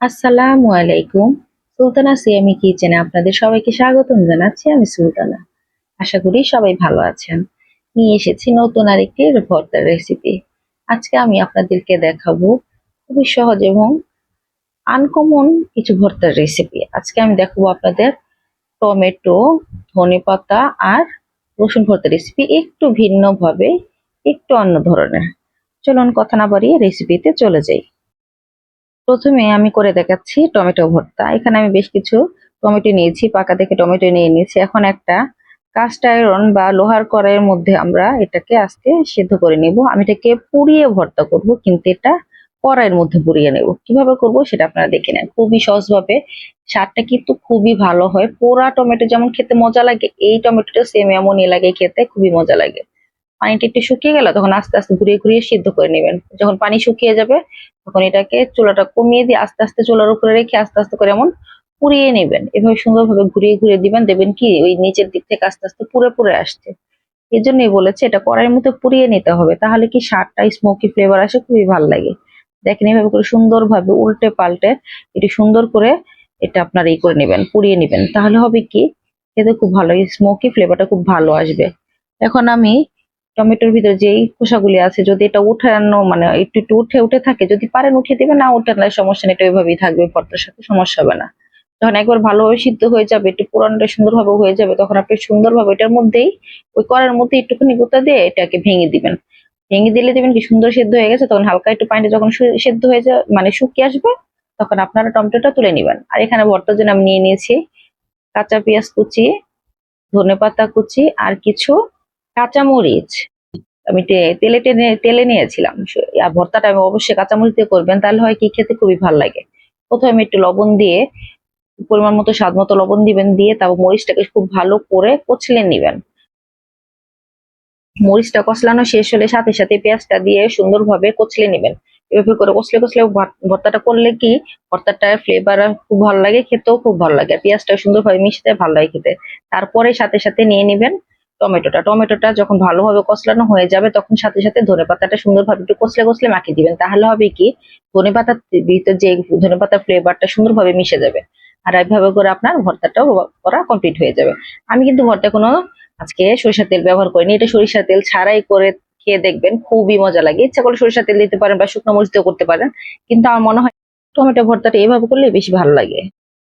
আসসালামু আলাইকুম। সুলতানা সিয়ামি কিচেনে আপনাদের সবাইকে স্বাগতম জানাচ্ছি আমি সুলতানা। আশা করি সবাই ভালো আছেন। নিয়ে এসেছি নতুন আরেকটি ভর্তার রেসিপি আজকে আমি আপনাদেরকে দেখাবো খুবই সহজ এবং আনকমন কিছু ভর্তার রেসিপি আজকে আমি দেখাবো আপনাদের টমেটো, ধনেপাতা আর রসুন ভর্তার রেসিপি একটু ভিন্নভাবে, একটু অন্য ধরনের। চলুন কথা না বাড়িয়ে রেসিপিতে চলে যাই। প্রথমে আমি করে দেখাচ্ছি টমেটো ভর্তা। এখানে আমি বেশ কিছু টমেটো নিয়েছি, পাকা দেখে টমেটো নিয়ে নিয়েছি। এখন একটা কাস্ট আয়রন বা লোহার কড়াইয়ের মধ্যে আমরা এটাকে আজকে সিদ্ধ করে নিব। আমি এটাকে পুড়িয়ে ভর্তা করব, কিন্তু এটা কড়াইয়ের মধ্যে পুড়িয়ে নেব। কীভাবে করব সেটা আপনারা দেখে নেন। খুবই সহজভাবে স্বাদটা কিন্তু খুবই ভালো হয়। পোড়া টমেটো যেমন খেতে মজা লাগে, এই টমেটোটা সেম এমনই লাগে খেতে, খুবই মজা লাগে। পানিটা একটু শুকিয়ে গেল, তখন আস্তে আস্তে ঘুরিয়ে ঘুরিয়ে সিদ্ধ করে নেবেন। যখন পানি শুকিয়ে যাবে, তখন এটাকে চুলাটা কমিয়ে দিয়ে আস্তে আস্তে চুলার উপরে রেখে আস্তে আস্তে করে এমন পুড়িয়ে নেবেন। এভাবে সুন্দরভাবে ঘুরিয়ে ঘুরিয়ে দিবেন দেবেন কি ওই নিচের দিক থেকে আস্তে আস্তে পুড়ে পুড়ে আসছে। এই জন্যই বলেছে, এটা কড়াইয়ের মধ্যে পুড়িয়ে নিতে হবে, তাহলে কি স্বাদটা স্মোকি ফ্লেভার আসে খুবই ভালো লাগে। দেখেন এভাবে করে সুন্দরভাবে উল্টে পাল্টে এটি সুন্দর করে এটা আপনার এই করে নেবেন, পুড়িয়ে নেবেন। তাহলে হবে কি, খেতে খুব ভালো স্মোকি ফ্লেভারটা খুব ভালো আসবে। এখন আমি টমেটোর ভিতরে যেই খোসাগুলি আছে, যদি এটা উঠানো মানে একটু একটু উঠে উঠে থাকে, যদি পারেন উঠিয়ে দিবেন, না উঠে না সমস্যা নেই, এটা ওইভাবেই থাকবে ভর্তার সাথে সমস্যা হবে না। যখন একবার ভালোভাবে সিদ্ধ হয়ে যাবে, একটু পুরানোটা সুন্দরভাবে হয়ে যাবে, তখন আপনি সুন্দরভাবে এটার মধ্যেই ওই করার মধ্যে একটুখানি গুঁতা দিয়ে এটাকে ভেঙে দিবেন। ভেঙে দিলে দেবেন কি সুন্দর সেদ্ধ হয়ে গেছে, তখন হালকা একটু পানিটা যখন সেদ্ধ হয়ে যায় মানে শুকিয়ে আসবে, তখন আপনারা টমেটোটা তুলে নেবেন। আর এখানে ভর্তার জন্য আমি নিয়ে নিয়েছি কাঁচা পেঁয়াজ কুচি, ধনেপাতা কুচি, আর কিছু কাঁচামরিচ। আমি তেলে টেনে, তেলে নিয়েছিলাম। আর ভর্তাটা আমি অবশ্যই কাঁচামরিচ দিয়ে করবেন, তাহলে হয় কি খেতে খুবই ভালো লাগে। প্রথমে একটু লবণ দিয়ে, পরিমাণ মতো স্বাদ মতো লবণ দিবেন, দিয়ে তারপর মরিচটাকে খুব ভালো করে কচলে নিবেন। মরিচটা কচলানো শেষ হলে সাথে সাথে পেঁয়াজটা দিয়ে সুন্দরভাবে কচলে নেবেন। এভাবে করে কচলে কচলে ভর্তাটা করলে কি, ভর্তাটার ফ্লেভার খুব ভালো লাগে, খেতেও খুব ভালো লাগে। পেঁয়াজটা সুন্দরভাবে মিশতে ভালো লাগে খেতে। তারপরে সাথে সাথে নিয়ে নেবেন টমেটোটা। টমেটোটা যখন ভালোভাবে কচলানো হয়ে যাবে, তখন সাথে সাথে ধনে পাতাটা সুন্দরভাবে একটু কষলে কষলে মাখিয়ে দিবেন। তাহলে হবে কি ধনে পাতার ভিতর যে ধনে পাতার ফ্লেভারটা সুন্দরভাবে মিশে যাবে। আর এইভাবে করে আপনার ভর্তাটাও করা কমপ্লিট হয়ে যাবে। আমি কিন্তু ভর্তা কোনো আজকে সরিষার তেল ব্যবহার করিনি। এটা সরিষার তেল ছাড়াই করে খেয়ে দেখবেন, খুবই মজা লাগে। ইচ্ছা করলে সরিষার তেল দিতে পারেন বা শুকনো মরিচ দিয়েও করতে পারেন। কিন্তু আমার মনে হয় টমেটো ভর্তাটা এভাবে করলে বেশি ভালো লাগে।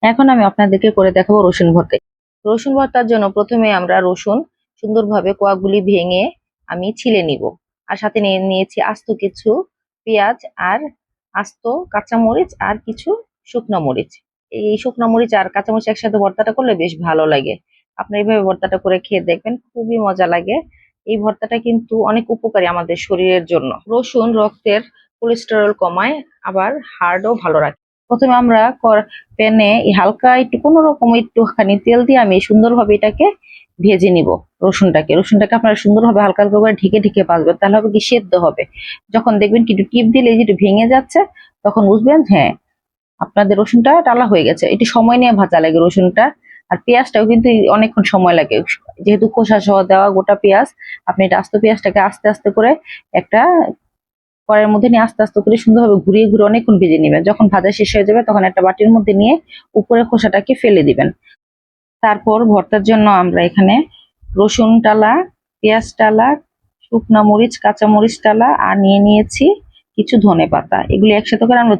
এখন আমি আপনাদেরকে করে দেখাবো রসুন ভর্তা রসুন ভর্তার জন্য প্রথমে আমরা রসুন সুন্দরভাবে কোয়াগুলি ভেঙে আমি ছিলে নিব। আর সাথে নিয়ে নিয়েছি আস্ত কিছু পেঁয়াজ আর আস্ত কাঁচামরিচ আর কিছু শুকনো মরিচ। এই শুকনো মরিচ আর কাঁচামরিচ একসাথে ভর্তাটা করলে বেশ ভালো লাগে। আপনি এইভাবে ভর্তাটা করে খেয়ে দেখবেন, খুবই মজা লাগে। এই ভর্তাটা কিন্তু অনেক উপকারী আমাদের শরীরের জন্য। রসুন, রক্তের কোলেস্টেরল কমায়, আবার হার্টও ভালো রাখে। প্রথমে আমরা প্যানে হালকা একটু, কোনো রকম একটুখানি তেল দিয়ে আমি সুন্দরভাবে এটাকে ভেজে নিব রসুনটাকে। রসুনটাকে আপনারা সুন্দরভাবে হালকা হালকা করে ঢেকে ঢেকে ভাজবেন, তাহলে হবে কি সেদ্ধ হবে। যখন দেখবেন কি টিপ দিলে এই যে ভেঙে যাচ্ছে, তখন বুঝবেন হ্যাঁ আপনাদের রসুনটা টালা হয়ে গেছে। একটু সময় নিয়ে ভাজা লাগে রসুনটা। আর পেঁয়াজটাও কিন্তু অনেকক্ষণ সময় লাগে। যেহেতু খোসা সহ দেওয়া গোটা পেঁয়াজ, আপনি এটা আস্ত পেঁয়াজটাকে আস্তে আস্তে করে একটা কড়াইয়ের মধ্যে নিয়ে আস্তে আস্তে করে সুন্দরভাবে ঘুরিয়ে ঘুরে অনেকক্ষণ ভেজে নেবেন। যখন ভাজা শেষ হয়ে যাবে, তখন একটা বাটির মধ্যে নিয়ে উপরে খোসাটাকে ফেলে দিবেন। তারপর ভর্তার জন্য আমরা এখানে রসুন টালা পেঁয়াজ টালা শুকনো মরিচ, কাঁচা মরিচ টালা আর নিয়ে নিয়েছি কিছু ধনে পাতা। এগুলি একসাথে করে আমরা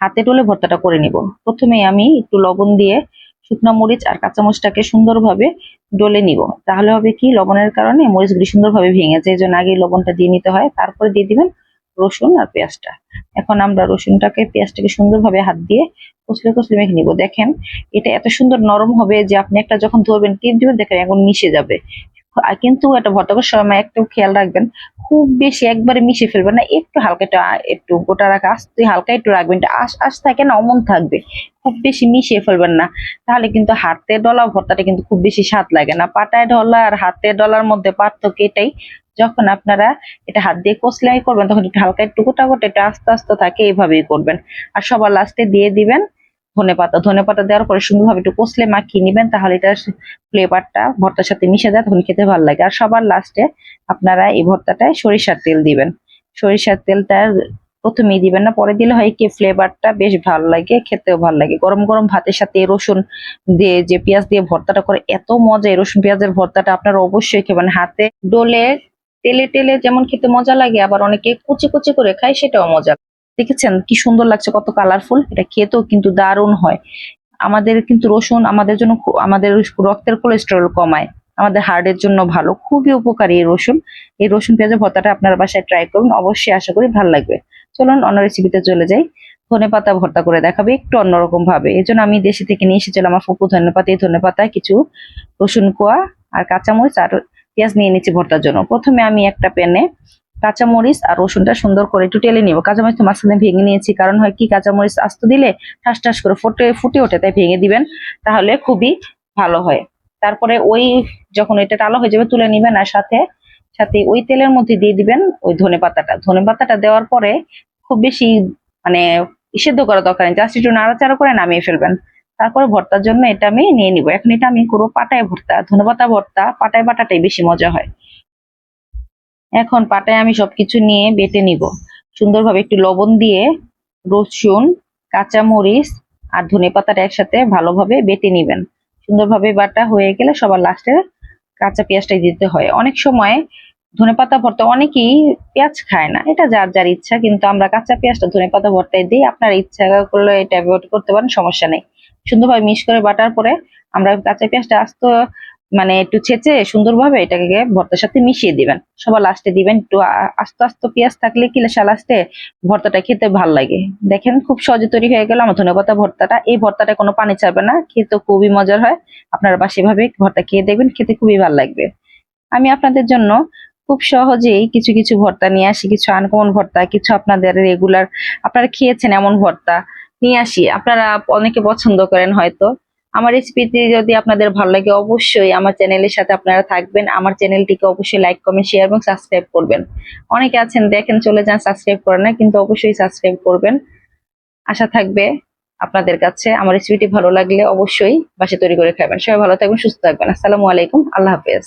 হাতে টলে ভর্তাটা করে নিব। প্রথমে আমি একটু লবণ দিয়ে শুকনো মরিচ আর কাঁচা মরিচটাকে সুন্দরভাবে ডলে নিব। তাহলে হবে কি? লবণের কারণে মরিচগুলি সুন্দরভাবে ভেঙে যায়। এই জন্য আগে লবণটা দিয়ে নিতে হয়। তারপরে দিয়ে দিবেন রসুন আর পেঁয়াজটা। এখন আমরা রসুনটাকে, পেঁয়াজটাকে সুন্দরভাবে হাত দিয়ে কচলে কচলে মেখে নিব। দেখেন, এটা এত সুন্দর নরম হবে যে আপনি একটা যখন ধরবেন, টিপ দিবেন, দেখেন এখন মিশে যাবে। কিন্তু এটা ভর্তা সময় একটু খেয়াল রাখবেন, খুব বেশি একবারে মিশে ফেলবেন না, একটু হালকা একটু গোটা রাখা, আস্তে হালকা একটু রাখবেন আশ আশ থাকে না, অমন থাকবে। খুব বেশি মিশিয়ে ফেলবেন না। তাহলে কিন্তু হাতে ডলা ভর্তাটা কিন্তু খুব বেশি স্বাদ লাগে না। পাটায় ডলা আর হাতে ডলার মধ্যে পার্থক্য এটাই যখন আপনারা এটা হাত দিয়ে কষলাই করবেন, তখন একটু হালকা একটু গোটা গোটা একটু আস্তে আস্তে থাকে এইভাবেই করবেন। আর সবার লাস্টে দিয়ে দিবেন ধনে পাতা। ধনে পাতা দেওয়ার পরে সুন্দরভাবে একটু কষলে মাখিয়ে নিবেন, তাহলে এটার ফ্লেভারটা ভর্তার সাথে মিশে যায়, তখন খেতে ভালো লাগে। আর সবার লাস্টে আপনারা এই ভর্তাটায় সরিষার তেল দিবেন। সরিষার তেলটা প্রথমেই দিবেন না, পরে দিলে হয় কি ফ্লেভারটা বেশ ভালো লাগে, খেতেও ভালো লাগে। গরম গরম ভাতের সাথে রসুন দিয়ে যে পেঁয়াজ দিয়ে ভর্তাটা করে, এত মজা! এই রসুন পেঁয়াজের ভর্তাটা আপনারা অবশ্যই খেবেন। হাতে ডোলে তেলে টেলে যেমন খেতে মজা লাগে, আবার অনেকে কুচি কুচি করে খায়, সেটাও মজা দেখেছেন কি সুন্দর লাগছে, কত কালারফুল এটা খেতেও কিন্তু দারুণ হয়। আমাদের কিন্তু রসুন আমাদের জন্য আমাদের রক্তের কোলেস্টেরল কমায়। আমাদের হার্টের জন্য ভালো, খুবই উপকারী এই রসুন। এই রসুন পেঁয়াজের ভর্তাটা আপনার বাসায় ট্রাই করুন, অবশ্যই আশা করি ভালো লাগবে। চলুন অন্য রেসিপিতে চলে যাই। ধনে পাতা ভর্তা করে দেখাবে, একটু অন্যরকম ভাবে। এই জন্য আমি দেশি থেকে নিয়ে এসেছিলাম আমার ফুপু ধনে পাতা। এই ধনে পাতা কিছু রসুন কোয়া আর কাঁচামরিচ আর পেঁয়াজ নিয়ে নিচ্ছি ভর্তার জন্য। প্রথমে আমি একটা প্যানে কাঁচামরিচ আর রসুনটা সুন্দর করে একটু টেলে নিব। কাঁচামরিচ তো মাঝখানে ভেঙে নিয়েছি, কারণ হয় কি, কাঁচামরিচ আস্ত দিলে ঠাস ঠাস করে ফুটে ফুটে ওঠে, তাই ভেঙে দিবেন, তাহলে খুবই ভালো হয়। তারপরে ওই যখন এটা টালো হয়ে যাবে, তুলে নিবেন আর সাথে সাথে ওই তেলের মধ্যে দিয়ে দিবেন ওই ধনে পাতাটা। ধনে পাতাটা দেওয়ার পরে খুব বেশি মানে সিদ্ধ করা দরকার নেই, জাস্ট একটু নাড়াচাড়া করে নামিয়ে ফেলবেন। তারপরে ভর্তার জন্য এটা আমি নিয়ে নিব। এখন এটা আমি করব পাটায় ভর্তা। ধনেপাতা ভর্তা, পাটায় বাটাটাই বেশি মজা হয়। এখন পাটায় আমি সবকিছু নিয়ে বেটে নিব। সুন্দরভাবে একটু লবণ দিয়ে রসুন, কাঁচামরিচ আর ধনে পাতাটা একসাথে ভালোভাবে বেটে নিবেন। সুন্দরভাবে বাটা হয়ে গেলে সবার লাস্টে কাঁচা পেঁয়াজটাই দিতে হয়। অনেক সময় ধনেপাতা ভর্তা অনেকেই পেঁয়াজ খায় না। এটা যার যার ইচ্ছা, কিন্তু আমরা কাঁচা পেঁয়াজটা ধনেপাতা ভর্তায় দিই। আপনার ইচ্ছা করলে এটা অ্যাভয়েড করতে পারেন, সমস্যা নেই। সুন্দরভাবে মিক্স করে বাটার পরে আমরা কাঁচা পেঁয়াজটা আস্ত মানে একটু ছেঁচে সুন্দরভাবে এটাকে ভর্তার সাথে মিশিয়ে দিবেন। সবার লাস্টে দিবেন একটু আস্ত আস্ত পেঁয়াজ থাকলে কি লাস্টে ভর্তাটা খেতে ভালো লাগে। দেখেন খুব সহজে তৈরি হয়ে গেল আমার ধনেপাতা ভর্তাটা। এই ভর্তাটা কোনো পানি ছাড়বে না খেতে খুবই মজার হয়। আপনারা বাসি ভাবে ভর্তা খেয়ে দেখবেন, খেতে খুবই ভালো লাগবে। আমি আপনাদের জন্য খুব সহজেই কিছু কিছু ভর্তা নিয়ে আসি, কিছু আনকমন ভর্তা, কিছু আপনাদের রেগুলার আপনারা খেয়েছেন এমন ভর্তা। নিয়ে আসি। আপনারা অনেকে পছন্দ করেন হয়তো। আমার রেসিপিটি যদি আপনাদের ভালো লাগে অবশ্যই আমার চ্যানেলের সাথে আপনারা থাকবেন। আমার চ্যানেলটিকে অবশ্যই লাইক কমেন্ট শেয়ার এবং সাবস্ক্রাইব করবেন। অনেকে আছেন, দেখেন, চলে যান সাবস্ক্রাইব করেন না, কিন্তু অবশ্যই সাবস্ক্রাইব করবেন। আশা থাকবে আপনাদের কাছে আমার রেসিপিটি ভালো লাগলে অবশ্যই বাসে তৈরি করে খাবেন। সবাই ভালো থাকবেন, সুস্থ থাকবেন। আসসালামু আলাইকুম, আল্লাহ হাফেজ।